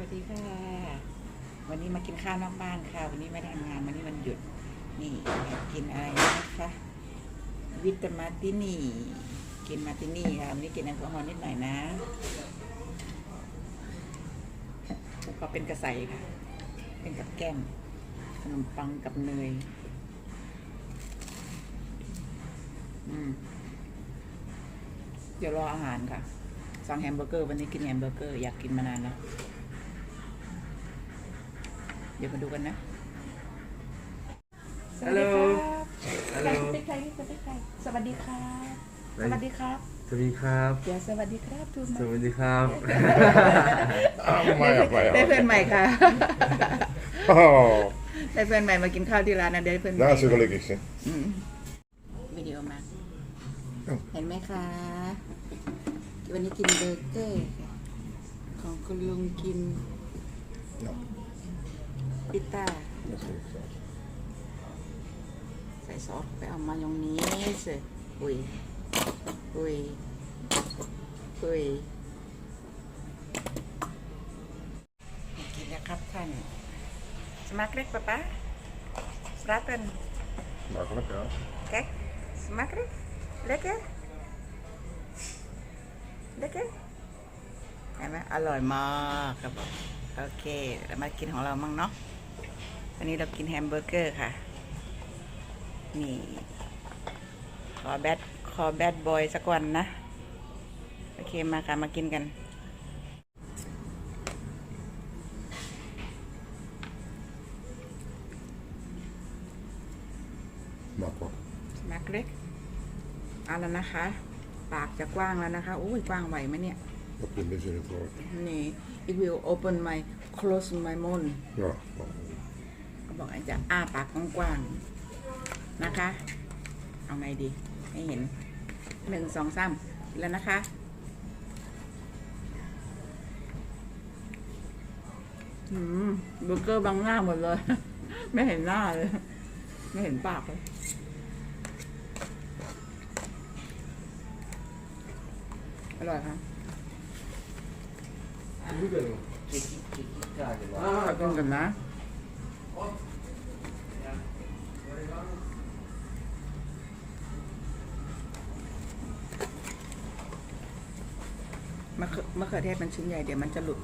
วัสดีค่ะ วันนี้มากินข้าวนอกบ้านค่ะ วันนี้ไม่ได้ทำงาน วันนี้วันหยุด นี่อยากกินอะไรนะคะ วิตามาตินี่ กินมาตินี่ค่ะ วันนี้กินแอลกอฮอล์นิดหน่อยนะก็เป็นกระใสค่ะ เป็นกับแก้ม ขนมปังกับเนย อืม เดี๋ยวรออาหารค่ะ สั่งแฮมเบอร์เกอร์ วันนี้กินแฮมเบอร์เกอร์ อยากกินมานานแล้ว เดี๋ยวมาดูกันนะฮัลโหลฮัลโหลสวัสดีครับสวัสดีครับ สวัสดีครับ สวัสดีครับเดี๋ยวสวัสดีครับทูสวัสดีครับ Maja, ได้เพื่อน maja. ใหม่ค่ะ Oh, ได้เพื่อนใหม่มากินข้าวที่ร้านนะได้เพื่อนใหม่ daar is ook gelukkig, hè. อืมวิดีโอมา เห็นไหมคะ วันนี้กินเบอร์เกอร์ค่ะของคุณลุงกิน Ja, พิตต้า dat is goed. zo. ใส่ซอสไปเอามายองเนสอุ้ยอุ้ยอุ้ยกินนะครับท่านสมาร์ทเล็กปะป๊าสปราเตน Makkelijk, ja. Kijk, smakelijk. Lekker. Lekker. เห็นไหมอร่อยมากครับผมโอเคเรามากินของเรามั่งเนาะ วันนี้เรากินแฮมเบอร์เกอร์ค่ะ นี่ ขอแบดขอแบดบอยสักวันนะ โอเคมาค่ะ มากินกัน Makkelijk. สมักเล็กเอาแล้วนะคะ ปากจะกว้างแล้วนะคะ อุ้ยกว้างไหวไหมเนี่ย Op je mis in het woord. นี่ it will open my close my mouth Ja. เขาบอกอาจจะอ้าปากกว้างๆนะคะ เอาไงดี ให้เห็นหนึ่งสองสามแล้วนะคะ อืมเบอร์เกอร์บังหน้าหมดเลย ไม่เห็นหน้าเลย ไม่เห็นปากเลยอร่อยค่ะขอบคุณกันนะ เขือมะเขือเทศมันชิ้นใหญ่เดี๋ยวมันจะหลุด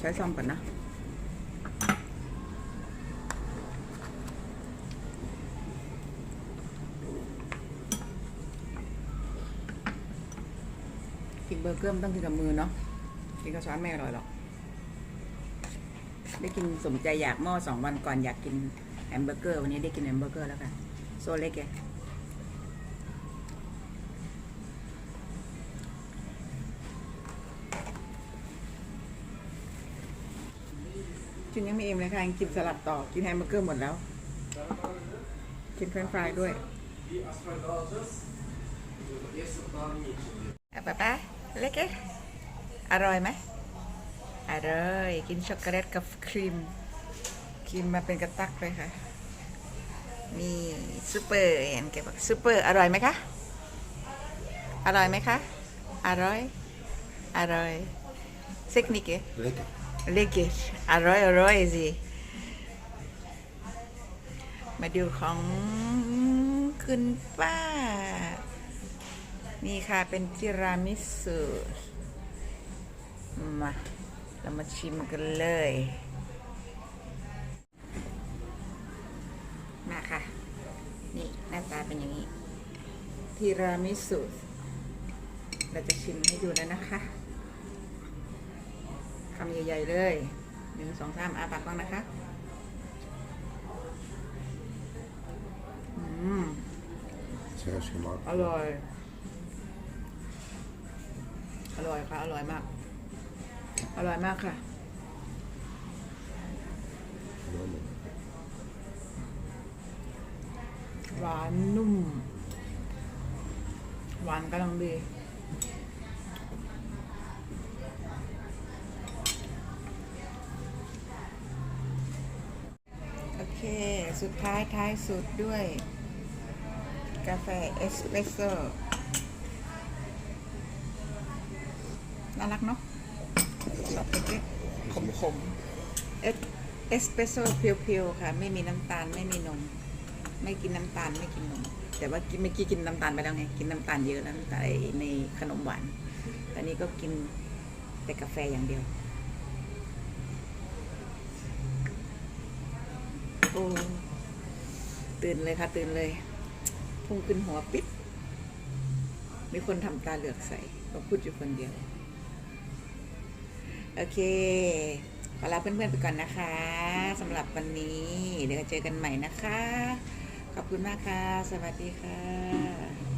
ใช้ซ่อมก่อนนะ กินเบอร์เกอร์มันต้องกินกับมือเนาะ กินกับช้อนไม่อร่อยหรอก ได้กินสมใจอยากเมื่อสองวันก่อนอยากกินแฮมเบอร์เกอร์ วันนี้ได้กินแฮมเบอร์เกอร์แล้วกันโซเล็กแก กินยังไม่เอ็มเลยค่ะยังกินสลัดต่อ กินแฮมเบอร์เกอร์หมดแล้ว กินเฟรนช์ฟรายด้วยอะป๊าป๊าเล็กเอ๊ะอร่อยไหมอร่อย กินช็อกโกแลตกับครีม ครีมมาเป็นกระตักเลยค่ะ นี่ซูเปอร์เห็นแกบอกซูเปอร์ อร่อยไหมคะ อร่อยไหมคะ อร่อย อร่อย เทคนิค Lekker. เล็กอร่อยอร่อยสิ มาดูของคุณป้า นี่ค่ะเป็นทิรามิสุมาเรามาชิมกันเลย มาค่ะ นี่หน้าตาเป็นอย่างนี้ ทีรามิสุ เราจะชิมให้ดูแล้วนะคะำใหญ่ ๆ เลยหนึ่งสองสามอาปากบ้างนะคะอืม Zelfs gemaakt. อร่อย อร่อยค่ะ อร่อยมาก อร่อยมากค่ะ Jammer. หวานนุ่ม หวานกำลังดี เค สุดท้ายท้ายสุดด้วย กาแฟเอสเปรสโซ่น่ารักเนาะช็อตเล็กๆขมๆเอสเอสเปรสโซ่เพียวๆค่ะ ไม่มีน้ำตาลไม่มีนม ไม่กินน้ำตาลไม่กินนม แต่ว่ากินเมื่อกี้กินน้ำตาลไปแล้วไง กินน้ำตาลเยอะแล้วน้ำตาลในขนมหวาน ตอนนี้ก็กินแต่กาแฟอย่างเดียว โอ้ตื่นเลยค่ะ ตื่นเลย พุ่งขึ้นหัวปิดมีคนทำตาเหลือกใส่ก็พูดอยู่คนเดียว โอเค ขอลาเพื่อนๆไปก่อนนะคะสำหรับวันนี้ เดี๋ยวเจอกันใหม่นะคะ ขอบคุณมากค่ะ สวัสดีค่ะ